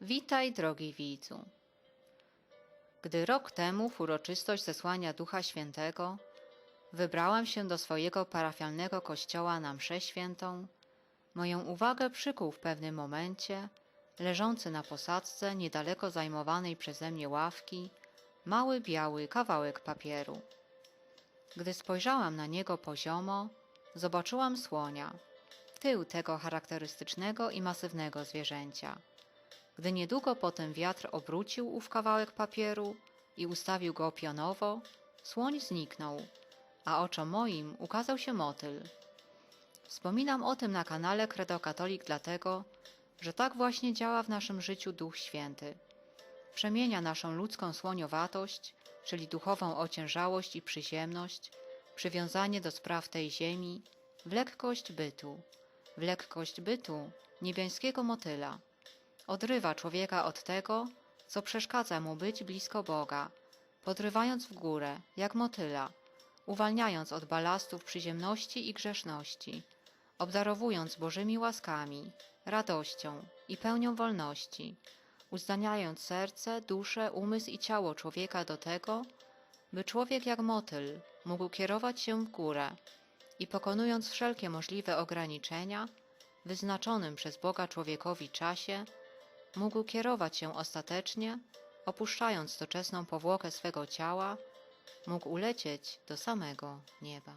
Witaj, drogi widzu. Gdy rok temu w uroczystość zesłania Ducha Świętego wybrałam się do swojego parafialnego kościoła na mszę świętą, moją uwagę przykuł w pewnym momencie leżący na posadzce niedaleko zajmowanej przeze mnie ławki mały biały kawałek papieru. Gdy spojrzałam na niego poziomo, zobaczyłam słonia, tył tego charakterystycznego i masywnego zwierzęcia. Gdy niedługo potem wiatr obrócił ów kawałek papieru i ustawił go pionowo, słoń zniknął, a oczom moim ukazał się motyl. Wspominam o tym na kanale Credo Katolik dlatego, że tak właśnie działa w naszym życiu Duch Święty. Przemienia naszą ludzką słoniowatość, czyli duchową ociężałość i przyziemność, przywiązanie do spraw tej ziemi, w lekkość bytu, w lekkość bytu niebiańskiego motyla. Odrywa człowieka od tego, co przeszkadza mu być blisko Boga, podrywając w górę, jak motyla, uwalniając od balastów przyziemności i grzeszności, obdarowując Bożymi łaskami, radością i pełnią wolności, uzdaniając serce, duszę, umysł i ciało człowieka do tego, by człowiek jak motyl mógł kierować się w górę i pokonując wszelkie możliwe ograniczenia, wyznaczonym przez Boga człowiekowi czasie, mógł kierować się ostatecznie, opuszczając doczesną powłokę swego ciała, mógł ulecieć do samego nieba.